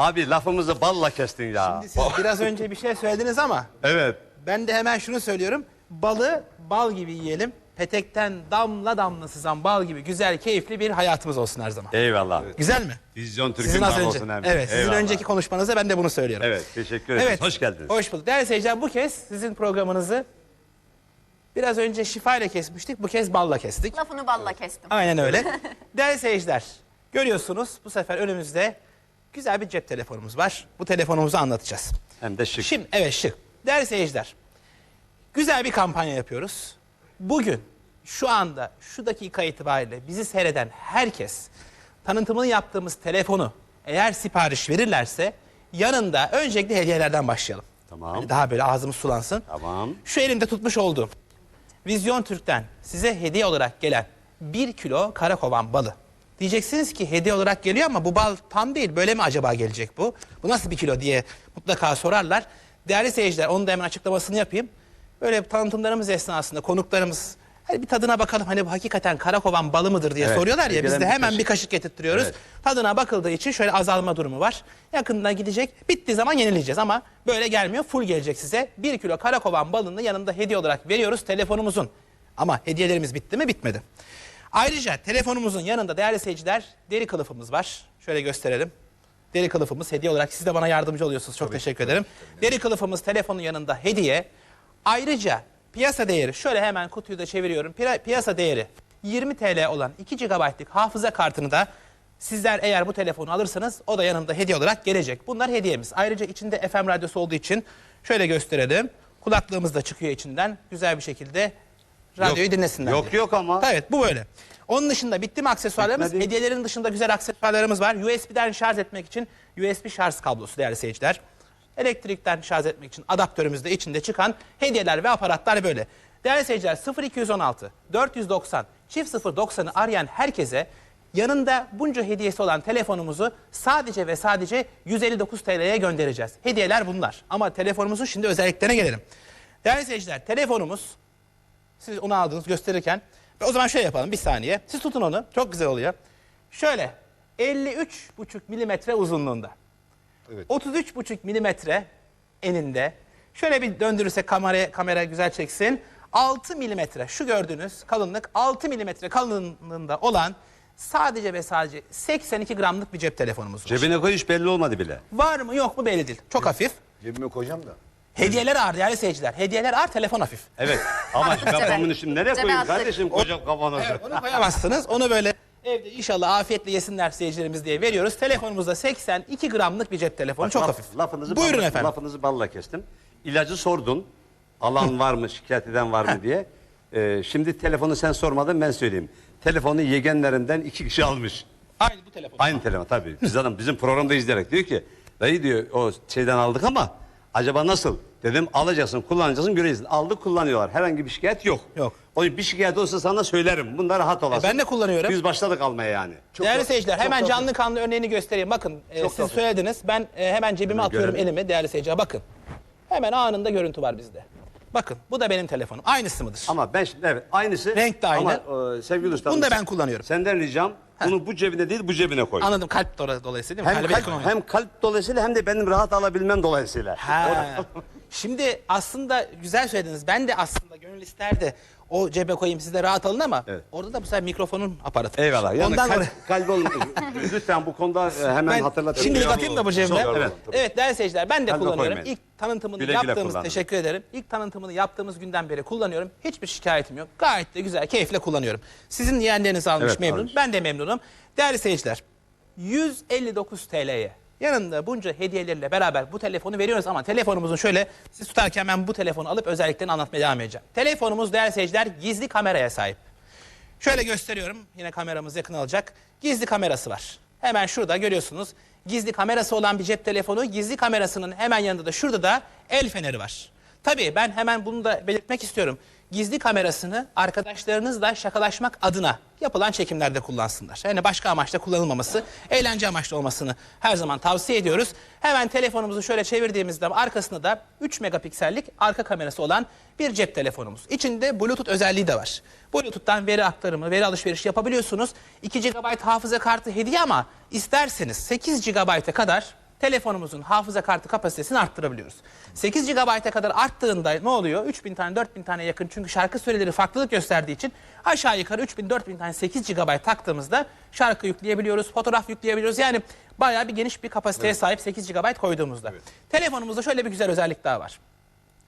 Abi lafımızı balla kestin ya. Şimdi siz biraz önce bir şey söylediniz ama Evet. ben de hemen şunu söylüyorum. Balı bal gibi yiyelim. Petekten damla damla sızan bal gibi güzel, keyifli bir hayatımız olsun her zaman. Eyvallah. Güzel mi? Vizyon Türk'ün Sizin az önce. namusun hem. Evet, sizin Eyvallah. önceki konuşmanızda ben de bunu söylüyorum. Evet, teşekkür ederiz. Hoş geldiniz. Hoş bulduk. Değerli seyirciler bu kez sizin programınızı biraz önce şifayla kesmiştik. Bu kez balla kestik. Lafını balla kestim. Aynen öyle. Değerli seyirciler, görüyorsunuz bu sefer önümüzde güzel bir cep telefonumuz var. Bu telefonumuzu anlatacağız. Hem de şık. Şimdi evet şık. Değerli seyirciler, güzel bir kampanya yapıyoruz. Bugün şu anda şu dakika itibariyle bizi seyreden herkes tanıtımını yaptığımız telefonu eğer sipariş verirlerse yanında öncelikle hediyelerden başlayalım. Tamam. Hani daha böyle ağzımız sulansın. Tamam. Şu elimde tutmuş olduğum Vizyon Türk'ten size hediye olarak gelen 1 kilo karakovan balı. Diyeceksiniz ki hediye olarak geliyor ama bu bal tam değil. Böyle mi acaba gelecek bu? Bu nasıl bir kilo diye mutlaka sorarlar. Değerli seyirciler onu da hemen açıklamasını yapayım. Böyle tanıtımlarımız esnasında konuklarımız hani bir tadına bakalım hani bu hakikaten karakovan balı mıdır diye Evet, soruyorlar ya biz de bir hemen kaşık. bir kaşık getirtiyoruz. Evet. Tadına bakıldığı için şöyle azalma durumu var. Yakında gidecek. Bittiği zaman yenileyeceğiz ama böyle gelmiyor. Full gelecek size. 1 kilo karakovan balını yanında hediye olarak veriyoruz telefonumuzun. Ama hediyelerimiz bitti mi? Bitmedi. Ayrıca telefonumuzun yanında değerli seyirciler deri kılıfımız var. Şöyle gösterelim. Deri kılıfımız hediye olarak siz de bana yardımcı oluyorsunuz. Çok teşekkür ederim. Deri kılıfımız telefonun yanında hediye. Ayrıca piyasa değeri şöyle hemen kutuyu da çeviriyorum. Pira- Piyasa değeri 20 TL olan 2 GB'lık hafıza kartını da sizler eğer bu telefonu alırsanız o da yanında hediye olarak gelecek. Bunlar hediyemiz. Ayrıca içinde FM radyosu olduğu için şöyle gösterelim. Kulaklığımız da çıkıyor içinden. Güzel bir şekilde radyoyu Yok, dinlesinler. yok, diye. yok ama. Evet bu böyle. Onun dışında bitti mi aksesuarlarımız? Bitmedi. Hediyelerin dışında güzel aksesuarlarımız var. USB'den şarj etmek için USB şarj kablosu değerli seyirciler. Elektrikten şarj etmek için adaptörümüz de içinde çıkan hediyeler ve aparatlar böyle. Değerli seyirciler 0216 490 çift 090'ı arayan herkese yanında bunca hediyesi olan telefonumuzu sadece ve sadece 159 TL'ye göndereceğiz. Hediyeler bunlar. Ama telefonumuzun şimdi özelliklerine gelelim. Değerli seyirciler telefonumuz siz onu aldınız gösterirken. Ve o zaman şöyle yapalım bir saniye. Siz tutun onu. Çok güzel oluyor. Şöyle 53,5 milimetre uzunluğunda. Evet. 33,5 milimetre eninde. Şöyle bir döndürürse kamera, kamera güzel çeksin. 6 milimetre şu gördüğünüz kalınlık 6 milimetre kalınlığında olan sadece ve sadece 82 gramlık bir cep telefonumuz var. Cebine koy hiç belli olmadı bile. Var mı yok mu belli değil. Çok hafif. Cebime koyacağım da. Hediyeler ağır değerli seyirciler. Hediyeler ağır telefon hafif. Evet. Ama bunu şimdi nereye Cebe koyayım attık. kardeşim koca kavanozu? Evet, onu koyamazsınız. Onu böyle evde inşallah afiyetle yesinler seyircilerimiz diye veriyoruz. Telefonumuzda 82 gramlık bir cep telefonu. Çok Laf- hafif. Lafınızı Buyurun balla, efendim. Lafınızı balla kestim. İlacı sordun. Alan var mı, şikayet eden var mı diye. Ee, şimdi telefonu sen sormadın ben söyleyeyim. Telefonu yegenlerinden iki kişi almış. Aynı bu telefon. Aynı telefon tabii. Biz adam bizim programda izleyerek diyor ki dayı diyor o şeyden aldık ama acaba nasıl? Dedim alacaksın kullanacaksın göreceksin. Aldık kullanıyorlar. Herhangi bir şikayet yok. Yok. O bir şikayet olsa sana söylerim. Bunda rahat olasın. E, ben de kullanıyorum. Biz başladık almaya yani. değerli seyirciler hemen canlı kanlı örneğini göstereyim. Bakın e, siz hafif. söylediniz. Ben e, hemen cebime atıyorum görelim. elimi değerli seyirciler. Bakın. Hemen anında görüntü var bizde. Bakın bu da benim telefonum. Aynısı mıdır? Ama ben şimdi evet aynısı. Renk de aynı. Ama e, sevgili ustam. Bunu da ben kullanıyorum. Senden ricam bunu bu cebine değil bu cebine koy. Anladım kalp dola- dolayısıyla değil mi? Hem Kalbe kalp, olmak. hem kalp dolayısıyla hem de benim rahat alabilmem dolayısıyla. Ha. Şimdi aslında güzel söylediniz. Ben de aslında gönül isterdi o cebe koyayım siz de rahat alın ama Evet. orada da bu sefer mikrofonun aparatı. Eyvallah. Yani Ondan oraya- kalp olun. Lütfen bu konuda e, hemen Ben hatırlatın. şimdilik atayım da bu cebime. Çok- Evet. evet. değerli seyirciler ben de Ben de kullanıyorum. koymayın. İlk tanıtımını Güle güle yaptığımız kullanın. teşekkür ederim. İlk tanıtımını yaptığımız günden beri kullanıyorum. Hiçbir şikayetim yok. Gayet de güzel, keyifle kullanıyorum. Sizin yeğenleriniz almış Evet, memnun. almış. Ben de memnunum. Değerli seyirciler 159 TL'ye yanında bunca hediyelerle beraber bu telefonu veriyoruz ama telefonumuzun şöyle siz tutarken ben bu telefonu alıp özelliklerini anlatmaya devam edeceğim. Telefonumuz değerli seyirciler gizli kameraya sahip. Şöyle gösteriyorum. Yine kameramız yakın alacak. Gizli kamerası var. Hemen şurada görüyorsunuz. Gizli kamerası olan bir cep telefonu. Gizli kamerasının hemen yanında da şurada da el feneri var. Tabii ben hemen bunu da belirtmek istiyorum. Gizli kamerasını arkadaşlarınızla şakalaşmak adına yapılan çekimlerde kullansınlar. Yani başka amaçla kullanılmaması, eğlence amaçlı olmasını her zaman tavsiye ediyoruz. Hemen telefonumuzu şöyle çevirdiğimizde arkasında da 3 megapiksellik arka kamerası olan bir cep telefonumuz. İçinde Bluetooth özelliği de var. Bluetooth'tan veri aktarımı, veri alışverişi yapabiliyorsunuz. 2 GB hafıza kartı hediye ama isterseniz 8 GB'a kadar telefonumuzun hafıza kartı kapasitesini arttırabiliyoruz. 8 GB'a kadar arttığında ne oluyor? 3000 tane 4000 tane yakın çünkü şarkı süreleri farklılık gösterdiği için aşağı yukarı 3000 4000 tane 8 GB taktığımızda şarkı yükleyebiliyoruz, fotoğraf yükleyebiliyoruz. Yani bayağı bir geniş bir kapasiteye sahip 8 GB koyduğumuzda. Telefonumuzda şöyle bir güzel özellik daha var.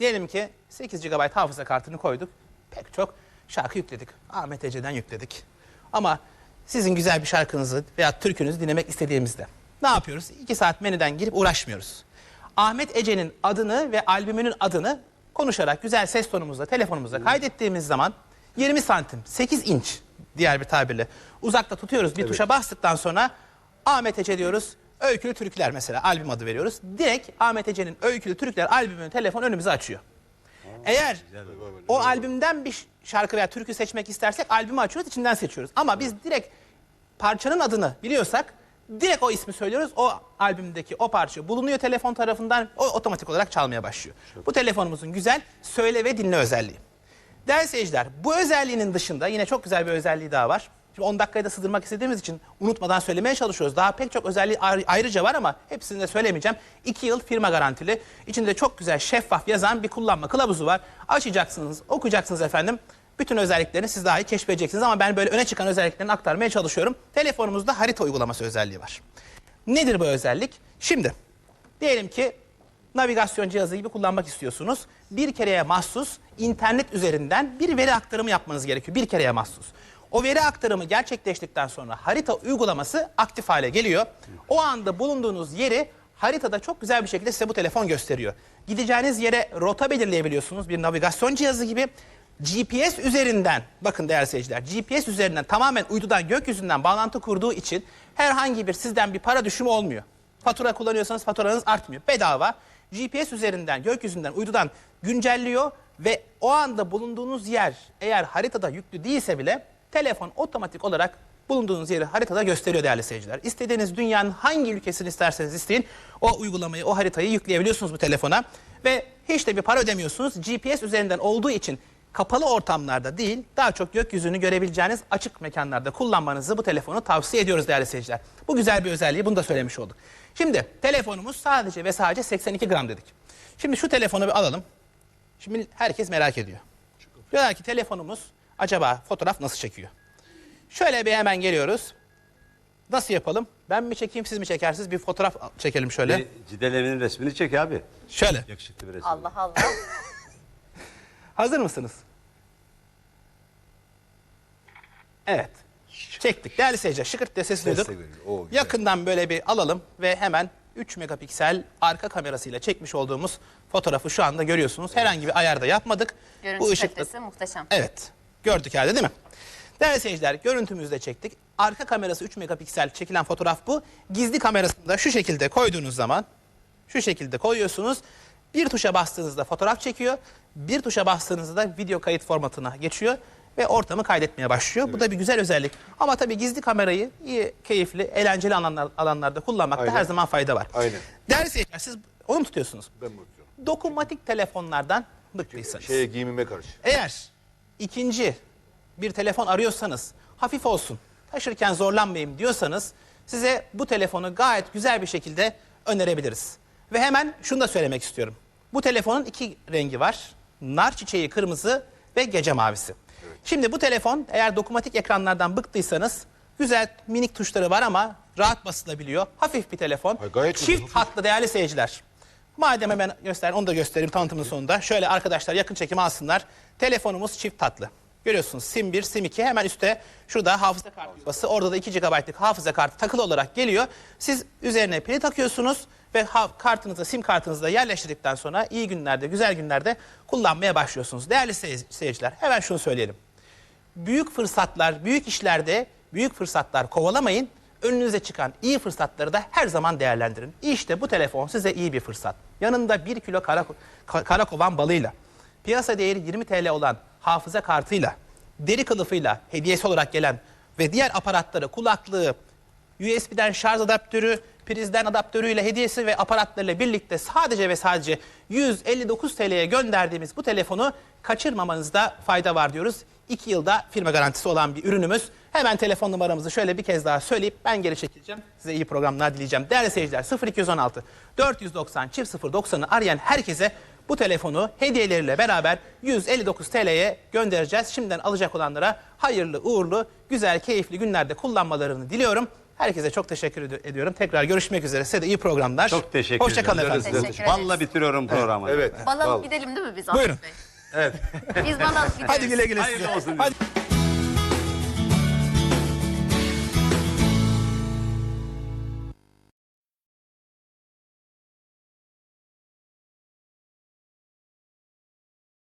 Diyelim ki 8 GB hafıza kartını koyduk. Pek çok şarkı yükledik. Ahmet Ece'den yükledik. Ama sizin güzel bir şarkınızı veya türkünüzü dinlemek istediğimizde ne yapıyoruz? 2 saat menüden girip uğraşmıyoruz. Ahmet Ece'nin adını ve albümünün adını konuşarak güzel ses tonumuzla telefonumuza kaydettiğimiz zaman 20 santim 8 inç diğer bir tabirle uzakta tutuyoruz bir tuşa bastıktan sonra Ahmet Ece diyoruz. Öykülü Türküler mesela albüm adı veriyoruz. Direkt Ahmet Ece'nin Öykülü Türküler albümünü telefon önümüze açıyor. Eğer o albümden bir şarkı veya türkü seçmek istersek albümü açıyoruz içinden seçiyoruz. Ama biz direkt parçanın adını biliyorsak direkt o ismi söylüyoruz. O albümdeki o parça bulunuyor telefon tarafından o otomatik olarak çalmaya başlıyor. Bu telefonumuzun güzel söyle ve dinle özelliği. Değerli seyirciler bu özelliğinin dışında yine çok güzel bir özelliği daha var. Şimdi 10 dakikayı da sığdırmak istediğimiz için unutmadan söylemeye çalışıyoruz. Daha pek çok özelliği ayrı- ayrıca var ama hepsini de söylemeyeceğim. 2 yıl firma garantili. İçinde çok güzel şeffaf yazan bir kullanma kılavuzu var. Açacaksınız, okuyacaksınız efendim. Bütün özelliklerini siz daha iyi keşfedeceksiniz ama ben böyle öne çıkan özelliklerini aktarmaya çalışıyorum. Telefonumuzda harita uygulaması özelliği var. Nedir bu özellik? Şimdi diyelim ki navigasyon cihazı gibi kullanmak istiyorsunuz. Bir kereye mahsus internet üzerinden bir veri aktarımı yapmanız gerekiyor. Bir kereye mahsus. O veri aktarımı gerçekleştikten sonra harita uygulaması aktif hale geliyor. O anda bulunduğunuz yeri haritada çok güzel bir şekilde size bu telefon gösteriyor. Gideceğiniz yere rota belirleyebiliyorsunuz bir navigasyon cihazı gibi. GPS üzerinden, bakın değerli seyirciler, GPS üzerinden tamamen uydudan gökyüzünden bağlantı kurduğu için herhangi bir sizden bir para düşümü olmuyor. Fatura kullanıyorsanız faturanız artmıyor. Bedava. GPS üzerinden, gökyüzünden, uydudan güncelliyor ve o anda bulunduğunuz yer eğer haritada yüklü değilse bile telefon otomatik olarak bulunduğunuz yeri haritada gösteriyor değerli seyirciler. İstediğiniz dünyanın hangi ülkesini isterseniz isteyin o uygulamayı, o haritayı yükleyebiliyorsunuz bu telefona ve hiç de bir para ödemiyorsunuz. GPS üzerinden olduğu için kapalı ortamlarda değil, daha çok gökyüzünü görebileceğiniz açık mekanlarda kullanmanızı bu telefonu tavsiye ediyoruz değerli seyirciler. Bu güzel bir özelliği, bunu da söylemiş olduk. Şimdi telefonumuz sadece ve sadece 82 gram dedik. Şimdi şu telefonu bir alalım. Şimdi herkes merak ediyor. Diyorlar ki telefonumuz acaba fotoğraf nasıl çekiyor? Şöyle bir hemen geliyoruz. Nasıl yapalım? Ben mi çekeyim, siz mi çekersiniz? Bir fotoğraf çekelim şöyle. Bir Cidelevi'nin resmini çek abi. Şöyle. Yakışıklı bir resim. Allah Allah. Hazır mısınız? Evet. Çektik. Değerli seyirciler şıkırt diye ses duyduk. Yakından böyle bir alalım ve hemen 3 megapiksel arka kamerasıyla çekmiş olduğumuz fotoğrafı şu anda görüyorsunuz. Herhangi bir ayarda yapmadık. Görüntü Bu ışıkta kalitesi muhteşem. Evet. Gördük herhalde değil mi? Değerli seyirciler görüntümüzü de çektik. Arka kamerası 3 megapiksel çekilen fotoğraf bu. Gizli kamerasını da şu şekilde koyduğunuz zaman şu şekilde koyuyorsunuz. Bir tuşa bastığınızda fotoğraf çekiyor. Bir tuşa bastığınızda da video kayıt formatına geçiyor ve ortamı kaydetmeye başlıyor. Bu da bir güzel özellik. Ama tabii gizli kamerayı iyi, keyifli, eğlenceli alanlar, alanlarda kullanmakta Aynen. her zaman fayda var. Aynen. Değerli seyirciler siz onu mu tutuyorsunuz? Ben bakıyorum. Dokunmatik telefonlardan bıktıysanız. Şeye giyimime karşı. Eğer ikinci bir telefon arıyorsanız hafif olsun, taşırken zorlanmayayım diyorsanız size bu telefonu gayet güzel bir şekilde önerebiliriz. Ve hemen şunu da söylemek istiyorum. Bu telefonun iki rengi var. Nar çiçeği kırmızı ve gece mavisi. Şimdi bu telefon eğer dokunmatik ekranlardan bıktıysanız güzel minik tuşları var ama rahat basılabiliyor. Hafif bir telefon. Ay, gayet Çift hafif. hatlı değerli seyirciler. Madem hemen göster, onu da göstereyim tanıtımın sonunda. Şöyle arkadaşlar yakın çekim alsınlar. Telefonumuz çift tatlı. Görüyorsunuz sim 1, sim 2 hemen üstte şurada hafıza kartı yuvası. Orada da 2 GB'lık hafıza kartı takılı olarak geliyor. Siz üzerine pili takıyorsunuz ve kartınızı, sim kartınızı da yerleştirdikten sonra iyi günlerde, güzel günlerde kullanmaya başlıyorsunuz. Değerli sey- seyirciler hemen şunu söyleyelim büyük fırsatlar, büyük işlerde büyük fırsatlar kovalamayın. Önünüze çıkan iyi fırsatları da her zaman değerlendirin. İşte bu telefon size iyi bir fırsat. Yanında 1 kilo kara, ka- karakovan balıyla, piyasa değeri 20 TL olan hafıza kartıyla, deri kılıfıyla hediyesi olarak gelen ve diğer aparatları, kulaklığı, USB'den şarj adaptörü, prizden adaptörüyle hediyesi ve aparatlarıyla birlikte sadece ve sadece 159 TL'ye gönderdiğimiz bu telefonu kaçırmamanızda fayda var diyoruz. 2 yılda firma garantisi olan bir ürünümüz. Hemen telefon numaramızı şöyle bir kez daha söyleyip ben geri çekileceğim. Size iyi programlar dileyeceğim. Değerli seyirciler 0216 490 çift 090'ı arayan herkese bu telefonu hediyeleriyle beraber 159 TL'ye göndereceğiz. Şimdiden alacak olanlara hayırlı, uğurlu, güzel, keyifli günlerde kullanmalarını diliyorum. Herkese çok teşekkür ed- ediyorum. Tekrar görüşmek üzere. Size de iyi programlar. Çok teşekkür Hoşçakalın ederim. efendim. Teşekkür ederiz. Valla bitiriyorum programı. Evet. Bana Vallahi. gidelim değil mi biz Ahmet Buyurun. Bey? Evet. Biz bana gidelim. Hadi güle güle Hayırlı size. olsun. Hadi.